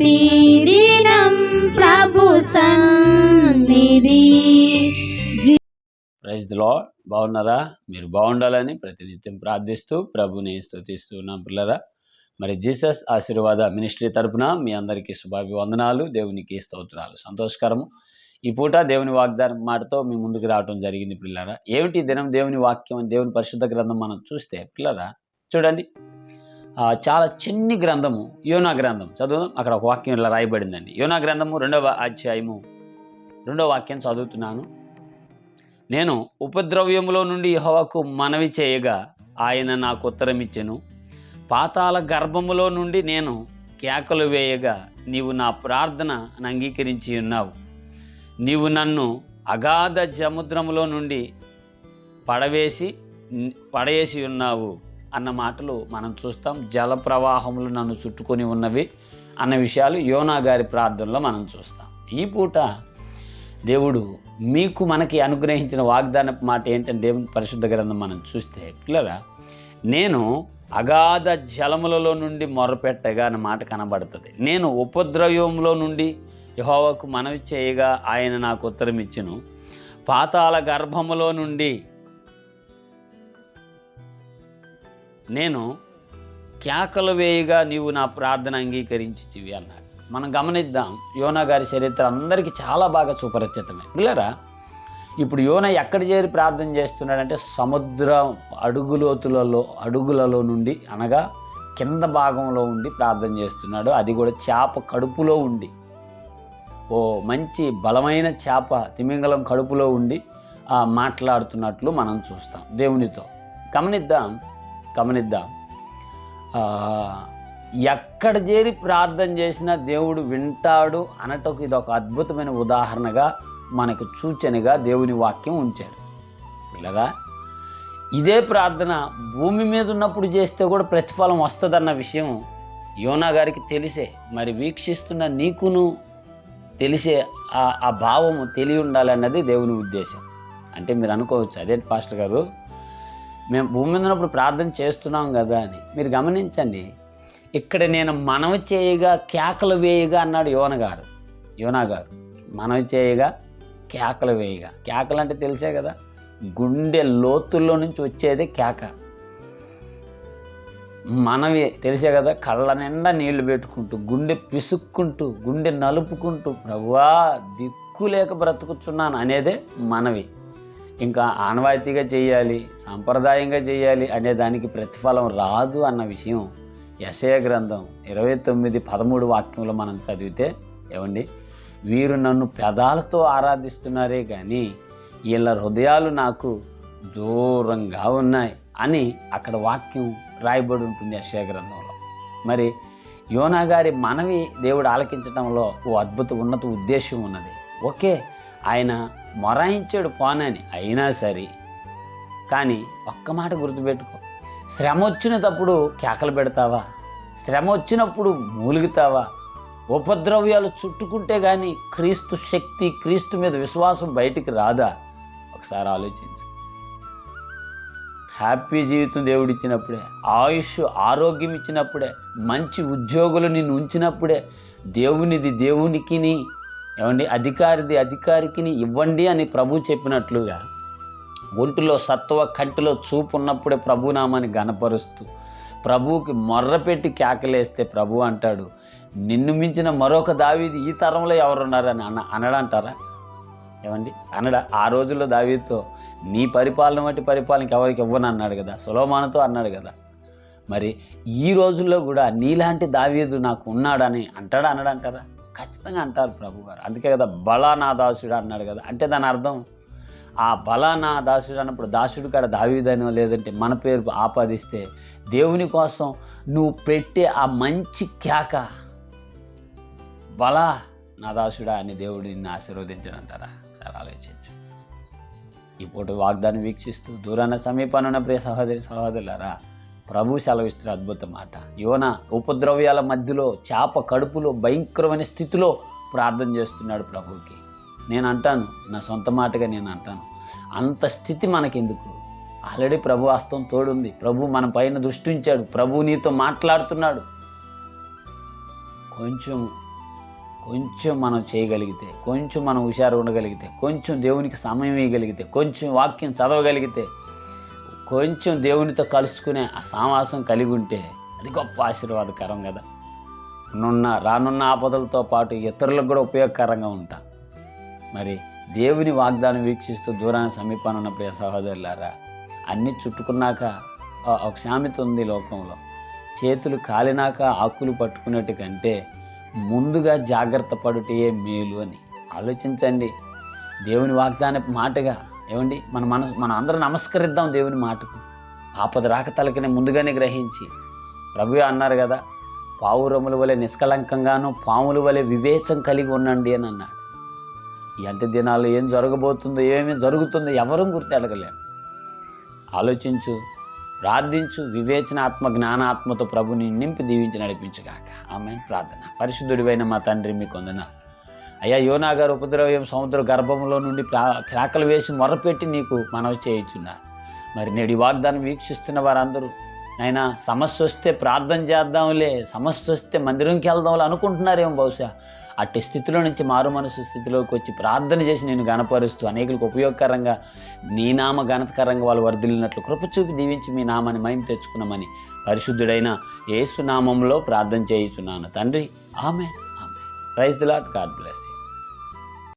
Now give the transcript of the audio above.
ప్రతిదినం ప్రభు సన్నిధి. ప్రజలో బాగున్నారా? మీరు బాగుండాలని ప్రతినిత్యం ప్రార్థిస్తూ ప్రభుని స్తుతిస్తూ ఉన్నాం పిల్లరా. మరి జీసస్ ఆశీర్వాద మినిస్ట్రీ తరపున మీ అందరికీ శుభాభివందనాలు దేవునికి స్తోత్రాలు. సంతోషకరము. ఈ పూట దేవుని వాగ్దానం మాటతో మీ ముందుకు రావడం జరిగింది పిల్లరా. ఏమిటి దినం దేవుని వాక్యం దేవుని పరిశుద్ధ గ్రంథం మనం చూస్తే పిల్లరా? చూడండి. చాలా చిన్ని గ్రంథము యోనా గ్రంథం. చదువుదాం. అక్కడ ఒక వాక్యం ఇలా రాయబడిందండి. యోనా గ్రంథము రెండవ అధ్యాయము. రెండవ వాక్యం చదువుతున్నాను. నేను ఉపద్రవ్యములో నుండి యహోవకు మనవి చేయగా ఆయన నాకు ఉత్తరం ఇచ్చెను పాతాల గర్భములో నుండి నేను కేకలు వేయగా నీవు నా ప్రార్థన అంగీకరించి ఉన్నావు. నీవు నన్ను అగాధ సముద్రములో నుండి పడవేసి పడేసి ఉన్నావు. అన్న మాటలు మనం చూస్తాం. జల ప్రవాహములు నన్ను చుట్టుకొని ఉన్నవి అన్న విషయాలు యోనా గారి ప్రార్థనలో మనం చూస్తాం. ఈ పూట దేవుడు మీకు మనకి అనుగ్రహించిన వాగ్దాన మాట ఏంటంటే దేవుని పరిశుద్ధ గ్రంథం మనం చూస్తే పిల్లరా నేను అగాధ జలములలో నుండి మొరపెట్టగా అన్న మాట కనబడుతుంది. నేను ఉపద్రవ్యంలో నుండి యహోవకు మనవి చేయగా ఆయన నాకు ఉత్తరం ఇచ్చును పాతాల గర్భములో నుండి నేను కేకలు వేయగా నీవు నా ప్రార్థన అంగీకరించివి అన్నాడు. మనం గమనిద్దాం యోనా గారి చరిత్ర అందరికీ చాలా బాగా సుపరిచితమే. పిల్లరా ఇప్పుడు యోన ఎక్కడ చేరి ప్రార్థన చేస్తున్నాడంటే సముద్రం అడుగులోతులలో అడుగులలో నుండి అనగా కింద భాగంలో ఉండి ప్రార్థన చేస్తున్నాడు. అది కూడా చేప కడుపులో ఉండి. ఓ మంచి బలమైన చేప తిమింగలం కడుపులో ఉండి మాట్లాడుతున్నట్లు మనం చూస్తాం దేవునితో. గమనిద్దాం గమనిద్దాం. ఎక్కడ చేరి ప్రార్థన చేసినా దేవుడు వింటాడు అనటకు ఇది ఒక అద్భుతమైన ఉదాహరణగా మనకు సూచనగా దేవుని వాక్యం ఉంచారు. ఇలాగా? ఇదే ప్రార్థన భూమి మీద ఉన్నప్పుడు చేస్తే కూడా ప్రతిఫలం వస్తుందన్న విషయం యోనా గారికి తెలిసే మరి వీక్షిస్తున్న నీకును తెలిసే ఆ ఆ భావము తెలియ ఉండాలన్నది దేవుని ఉద్దేశం. అంటే మీరు అనుకోవచ్చు అదేంటి పాస్టర్ గారు మేము భూమి మీద ఉన్నప్పుడు ప్రార్థన చేస్తున్నాం కదా అని. మీరు గమనించండి. ఇక్కడ నేను మనవి చేయగా కేకలు వేయగా అన్నాడు యోన గారు. యోనా గారు మనవి చేయగా కేకలు వేయగా. కేకలు అంటే తెలిసే కదా గుండె లోతుల్లో నుంచి వచ్చేది కేక. మనవి తెలిసే కదా కళ్ళ నిండా నీళ్ళు పెట్టుకుంటూ గుండె పిసుక్కుంటూ గుండె నలుపుకుంటూ ప్రభువా దిక్కు లేక బ్రతుకుతున్నాను అనేదే మనవి. ఇంకా ఆనవాయితీగా చేయాలి సాంప్రదాయంగా చేయాలి అనే దానికి ప్రతిఫలం రాదు అన్న విషయం యశయ గ్రంథం ఇరవై తొమ్మిది పదమూడు వాక్యంలో మనం చదివితే ఏమండి? వీరు నన్ను పెదాలతో ఆరాధిస్తున్నారే కానీ వీళ్ళ హృదయాలు నాకు దూరంగా ఉన్నాయి అని అక్కడ వాక్యం రాయబడి ఉంటుంది యశయ గ్రంథంలో. మరి యోనా గారి మనవి దేవుడు ఆలకించడంలో ఓ అద్భుత ఉన్నత ఉద్దేశం ఉన్నది. ఓకే ఆయన మొరాయించాడు పోనని అయినా సరే. కానీ ఒక్క మాట గుర్తుపెట్టుకో. శ్రమ వచ్చినప్పుడు కేకలు పెడతావా? శ్రమ వచ్చినప్పుడు మూలుగుతావా? ఉపద్రవ్యాలు చుట్టుకుంటే కానీ క్రీస్తు శక్తి క్రీస్తు మీద విశ్వాసం బయటికి రాదా? ఒకసారి ఆలోచించు. హ్యాపీ జీవితం దేవుడు ఇచ్చినప్పుడే ఆయుష్ ఆరోగ్యం ఇచ్చినప్పుడే మంచి ఉద్యోగులు నిన్ను ఉంచినప్పుడే దేవునిది దేవునికిని ఏమండి? అధికారిది అధికారికిని ఇవ్వండి అని ప్రభు చెప్పినట్లుగా ఒంటిలో సత్వ కంటిలో చూపు ఉన్నప్పుడే ప్రభునామాన్ని గనపరుస్తూ ప్రభువుకి మొర్రపెట్టి కేకలేస్తే ప్రభు అంటాడు నిన్ను మించిన మరొక దావీది ఈ తరంలో ఎవరున్నారని అన అనడంటారా? ఏమండి? అనడా? ఆ రోజుల్లో దావీతో నీ పరిపాలన వంటి పరిపాలనకి ఎవరికి ఇవ్వను అన్నాడు కదా సులోమానతో అన్నాడు కదా. మరి ఈ రోజుల్లో కూడా నీలాంటి దావీదు నాకు ఉన్నాడని అంటాడా అనడంటారా ఖచ్చితంగా అంటారు ప్రభు గారు అందుకే కదా బలా నా దాసుడు అన్నాడు కదా. అంటే దాని అర్థం? ఆ బలా నా దాసుడు అన్నప్పుడు దాసుడు కాడ దావీదనో లేదంటే మన పేరు ఆపాదిస్తే దేవుని కోసం నువ్వు పెట్టే ఆ మంచి కేక బలా నా దాసుడా అని దేవుడు నిన్ను ఆశీర్వదించడంటారా? సరే ఆలోచించు. ఈ పూట వాగ్దానం వీక్షిస్తూ దూరాన సమీపాన ఉన్న ప్రియ సహోదరి సహోదరులారా ప్రభు సెలవిస్తున్న అద్భుత మాట. యోన ఉపద్రవ్యాల మధ్యలో చేప కడుపులో భయంకరమైన స్థితిలో ప్రార్థన చేస్తున్నాడు ప్రభుకి నేను అంటాను నా సొంత మాటగా నేను అంటాను. అంత స్థితి మనకెందుకు? ఆల్రెడీ ప్రభు హస్తం తోడుంది. ప్రభు మన పైన దృష్టి ఉంచాడు ప్రభు నీతో మాట్లాడుతున్నాడు. కొంచెం కొంచెం మనం చేయగలిగితే కొంచెం మనం హుషారు ఉండగలిగితే కొంచెం దేవునికి సమయం ఇవ్వగలిగితే కొంచెం వాక్యం చదవగలిగితే కొంచెం దేవునితో కలుసుకునే ఆ సావాసం కలిగి ఉంటే అది గొప్ప ఆశీర్వాదకరం కదా. నున్న రానున్న ఆపదలతో పాటు ఇతరులకు కూడా ఉపయోగకరంగా ఉంటా. మరి దేవుని వాగ్దానం వీక్షిస్తూ దూరాన సమీపాన ఉన్న ప్రియ సహోదరులారా అన్నీ చుట్టుకున్నాక ఒక సామెత ఉంది లోకంలో. చేతులు కాలినాక ఆకులు పట్టుకున్నట్టు కంటే ముందుగా జాగ్రత్త పడుటే మేలు అని ఆలోచించండి. దేవుని వాగ్దాన మాటగా ఏమండి? మన మనసు మన అందరం నమస్కరిద్దాం దేవుని మాటకు. ఆపద రాక తలకనే ముందుగానే గ్రహించి. ప్రభు అన్నారు కదా పావురముల వలె నిష్కలంకంగాను పాముల వలె వివేచం కలిగి ఉండండి అని అన్నాడు. ఈ అంత్య దినాల్లో ఏం జరగబోతుందో ఏమేమి జరుగుతుందో ఎవరూ గుర్తెడగలేం ఆలోచించు ప్రార్థించు వివేచనాత్మ జ్ఞానాత్మతో ప్రభుని నింపి దీవించి నడిపించుగాక. ఆమె ప్రార్థన. పరిశుద్ధుడివైన మా తండ్రి మీకు వందన అయ్యా యోనా గారు ఉపద్రవం సముద్ర గర్భంలో నుండి ప్రా- వేసి మొరపెట్టి నీకు మనవి చేయించున్నారు. మరి నేడి వాగ్దానం వీక్షిస్తున్న వారందరూ ఆయన సమస్య వస్తే ప్రార్థన చేద్దాంలే సమస్య వస్తే మందిరంకి వెళ్దాంలే అనుకుంటున్నారేమో బహుశా. అట్టి స్థితిలో నుంచి మారు మనసు స్థితిలోకి వచ్చి ప్రార్థన చేసి నేను గనపరుస్తూ అనేకులకు ఉపయోగకరంగా నీ నామ ఘనతకరంగా వాళ్ళు వర్ధిల్లినట్లు కృప చూపి దీవించి మీ నామాన్ని మహిమ తెచ్చుకున్నామని పరిశుద్ధుడైన యేసు నామంలో ప్రార్థన చేయుచున్నాను. తండ్రి ఆమె ఆమె praise the Lord God bless